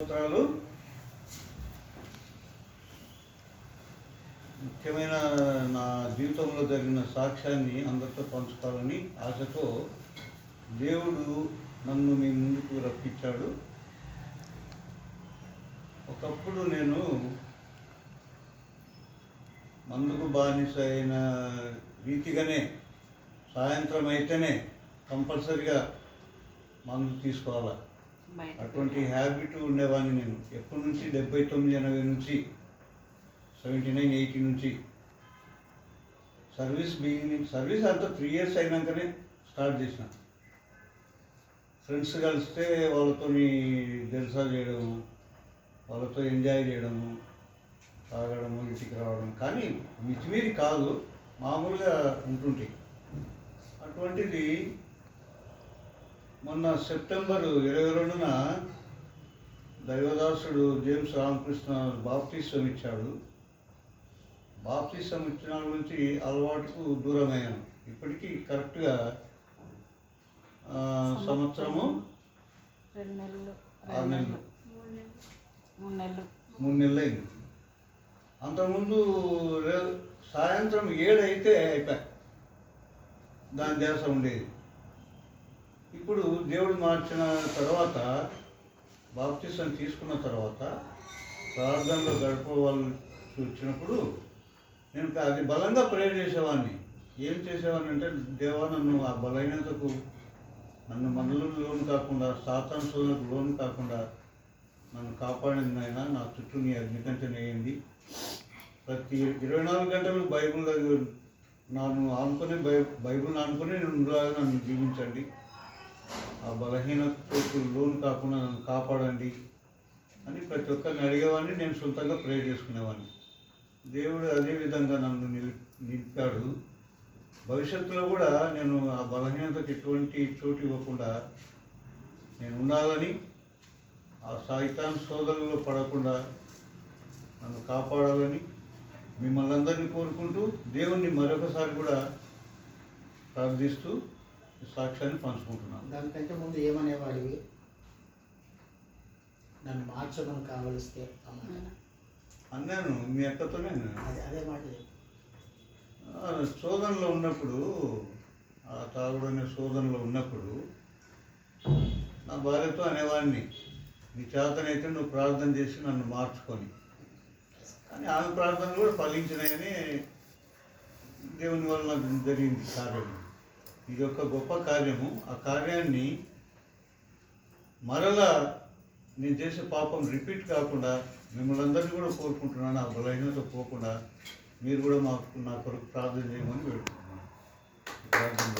స్తోత్రాలు. ముఖ్యమైన నా జీవితంలో జరిగిన సాక్ష్యాన్ని అందరితో పంచుకోవాలని ఆశతో దేవుడు నన్ను మీ ముందుకు రప్పించాడు. ఒకప్పుడు నేను మందుకు బానిస అయిన రీతిగానే సాయంత్రం అయితేనే కంపల్సరిగా మందు తీసుకోవాలా? అటువంటి హ్యాబిట్ ఉండేవాడిని నేను. ఎప్పటి నుంచి? డెబ్బై తొమ్మిది ఎనభై నుంచి సెవెంటీ నైన్ ఎయిటీ నుంచి. సర్వీస్ బిగినింగ్ సర్వీస్ అంతా త్రీ ఇయర్స్ అయినాకనే స్టార్ట్ చేసిన. ఫ్రెండ్స్ కలిస్తే వాళ్ళతో జల్సా చేయడము వాళ్ళతో ఎంజాయ్ చేయడము తాగడము ఇంటికి రావడం. కానీ మితిమీరి కాదు మామూలుగా ఉంటుంటాయి అటువంటిది మొన్న సెప్టెంబర్ ఇరవై రెండున దైవదాసుడు జేమ్స్ రామకృష్ణ బాప్తిసం ఇచ్చాడు. బాప్తిసం ఇచ్చిన నుంచి అలవాటుకు దూరమయ్యాను ఇప్పటికీ కరెక్ట్గా సంవత్సరము రెండు నెలలు ఆరు నెలలు. మూడు నెలలు. మూడు నెలలు అయింది అంతకుముందు సాయంత్రం ఏడు అయితే అయిపోయా. దాని ధ్యాస ఉండేది. ఇప్పుడు దేవుడు మార్చిన తర్వాత బాప్తిసం తీసుకున్న తర్వాత ప్రార్థనలో గడపవలసి వచ్చినప్పుడు నేను అది బలంగా ప్రేర్ చేసేవాడిని. ఏం చేసేవాడిని అంటే దేవా నన్ను ఆ బలహీనతకు నన్ను మనలకు లోను కాకుండా సాతాంశులకు లోను కాకుండా నన్ను కాపాడింది ఆయన నా చుట్టూ నీ అగ్నికంటే నేయండి ప్రతి ఇరవై నాలుగు గంటలు బైబుల్ నన్ను ఆనుకొని బై బైబుల్ ఆనుకొని ఉండలాగా నన్ను జీవించండి. ఆ బలహీనతకు లోన్ కాకుండా నన్ను కాపాడండి అని ప్రతి ఒక్కరిని అడిగేవాడిని నేను సొంతంగా ప్రే చేసుకునేవాడిని. దేవుడు అదే విధంగా నన్ను నిలి నిలిపాడు. భవిష్యత్తులో కూడా నేను ఆ బలహీనతకు ఎటువంటి చోటు ఇవ్వకుండా నేను ఉండాలని ఆ సాయితాన్ సోదరుల్లో పడకుండా నన్ను కాపాడాలని మిమ్మల్ని అందరినీ కోరుకుంటూ దేవుణ్ణి మరొకసారి కూడా ప్రార్థిస్తూ సాక్ష్యాన్ని పంచుకుంటున్నాను. దానికంటే ముందు ఏమనేవాడివి? నన్ను మార్చమని కావలిస్తే అమ్మ అన్నాను మీ అక్కతోనే అదే అదే మాట శోధనలో ఉన్నప్పుడు ఆ తాగుడనే శోధనలో ఉన్నప్పుడు నా భార్యతో అనేవాడిని నీ చేతనైతే నువ్వు ప్రార్థన చేసి నన్ను మార్చుకొని. కానీ ఆమె ప్రార్థన కూడా ఫలించినాయని దేవుని వల్ల నాకు జరిగింది కార్యము ఇది ఒక గొప్ప కార్యము. ఆ కార్యాన్ని మరలా నేను చేసే పాపం రిపీట్ కాకుండా మిమ్మల్ని అందరినీ కూడా కోరుకుంటున్నాను. ఆ బలహీనత పోకుండా మీరు కూడా మాకు నా కొరకు ప్రార్థన చేయమని వేడుకుంటున్నాను. ప్రార్థన